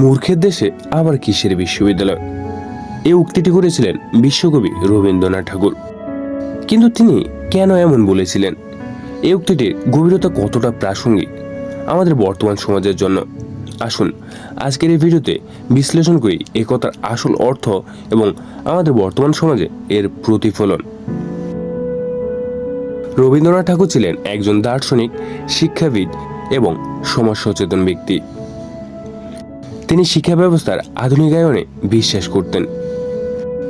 মূর্খের দেশে আবার কিসের বিশ্ববিদ্যালয়? এই উক্তিটি করেছিলেন বিশ্বকবি রবীন্দ্রনাথ ঠাকুর। কিন্তু তিনি কেন এমন বলেছিলেন? এই উক্তিটির গভীরতা কতটা প্রাসঙ্গিক? আমাদের বর্তমান সমাজের জন্য। আসুন, আজকের এই ভিডিওতে বিশ্লেষণ করি এ কথার আসল অর্থ এবং আমাদের বর্তমান সমাজে এর প্রতিফলন। রবীন্দ্রনাথ ঠাকুর ছিলেন একজন দার্শনিক, শিক্ষাবিদ এবং সমাজ সচেতন ব্যক্তি। তিনি শিক্ষা ব্যবস্থার আধুনিকায়নে বিশ্বাস করতেন।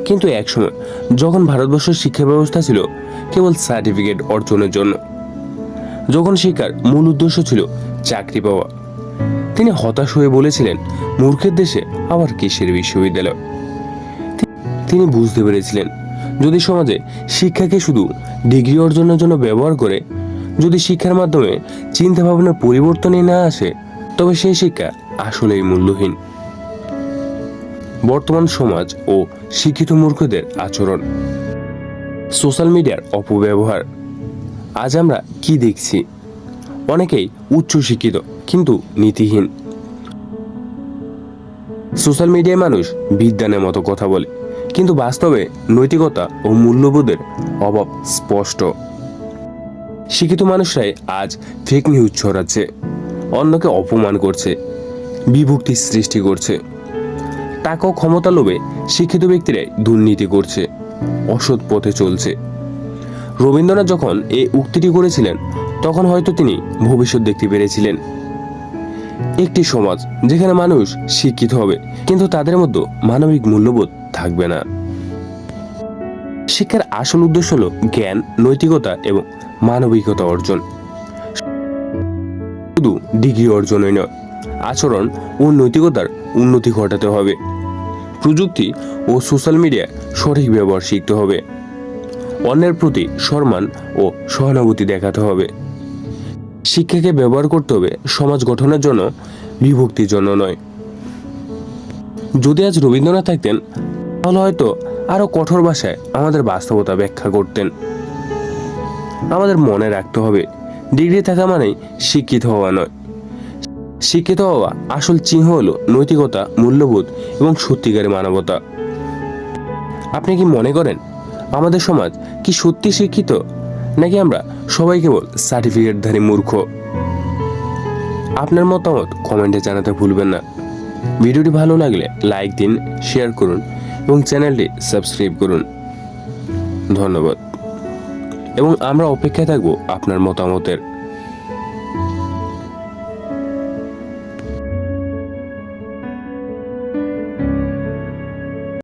কিন্তু একসময় যখন ভারতবর্ষের শিক্ষা ব্যবস্থা ছিল কেবল সার্টিফিকেট অর্জনের জন্য, যখন শিক্ষার মূল উদ্দেশ্য ছিল চাকরি পাওয়া, তিনি হতাশ হয়ে বলেছিলেন, মূর্খের দেশে আবার কিসের বিশ্ববিদ্যালয়? তিনি বুঝতে পেরেছিলেন, যদি সমাজে শিক্ষাকে শুধু ডিগ্রি অর্জনের জন্য ব্যবহার করে, যদি শিক্ষার মাধ্যমে চিন্তা ভাবনার পরিবর্তনই না আসে, তবে সেই শিক্ষা আসলেই মূল্যহীন। বর্তমান সমাজ ও শিক্ষিত মূর্খদের আচরণ। সোশ্যাল মিডিয়ার অপব্যবহার। আজ আমরা কি দেখছি? অনেকেই উচ্চ শিক্ষিত কিন্তু নীতিহীন। সোশ্যাল মিডিয়ায় মানুষ বিজ্ঞানের মতো কথা বলে, কিন্তু বাস্তবে নৈতিকতা ও মূল্যবোধের অভাব স্পষ্ট। শিক্ষিত মানুষরাই আজ ফেক নিউজ ছড়াচ্ছে, অন্যকে অপমান করছে বিভক্তি সৃষ্টি করছে। টাকা ও ক্ষমতা লোভে শিক্ষিত ব্যক্তিরাই দুর্নীতি করছে। অসৎ পথে চলছে। রবীন্দ্রনাথ যখন এই উক্তিটি করেছিলেন, তখন হয়তো তিনি ভবিষ্যৎ দেখতে পেরেছিলেন। একটি সমাজ যেখানে মানুষ শিক্ষিত হবে, কিন্তু তাদের মধ্যে মানবিক মূল্যবোধ থাকবে না। শিক্ষার আসল উদ্দেশ্য হল জ্ঞান, নৈতিকতা এবং মানবিকতা অর্জন। শুধু ডিগ্রি অর্জনই নয় আচরণ ও নৈতিকতার উন্নতি ঘটাতে হবে। প্রযুক্তি ও সোশ্যাল মিডিয়ায় সঠিক ব্যবহার শিখতে হবে। অন্যের প্রতি সম্মান ও সহানুভূতি দেখাতে হবে। শিক্ষাকে ব্যবহার করতে হবে সমাজ গঠনের জন্য, বিভক্তির জন্য নয়। যদি আজ রবীন্দ্রনাথ থাকতেন, তাহলে হয়তো আরও কঠোর ভাষায় আমাদের বাস্তবতা ব্যাখ্যা করতেন। আমাদের মনে রাখতে হবে, ডিগ্রি থাকা মানেই শিক্ষিত হওয়া নয়। শিক্ষিত হওয়া আসল চিহ্ন হলো নৈতিকতা, মূল্যবোধ এবং সত্যিকারের মানবতা। আপনি কি মনে করেন আমাদের সমাজ কি সত্যি শিক্ষিত, নাকি আমরা সবাই কেবল সার্টিফিকেটধারী মূর্খ? আপনার মতামত কমেন্টে জানাতে ভুলবেন না। ভিডিওটি ভালো লাগলে লাইক দিন শেয়ার করুন এবং চ্যানেলটি সাবস্ক্রাইব করুন। ধন্যবাদ। এবং আমরা অপেক্ষায় থাকব আপনার মতামতের।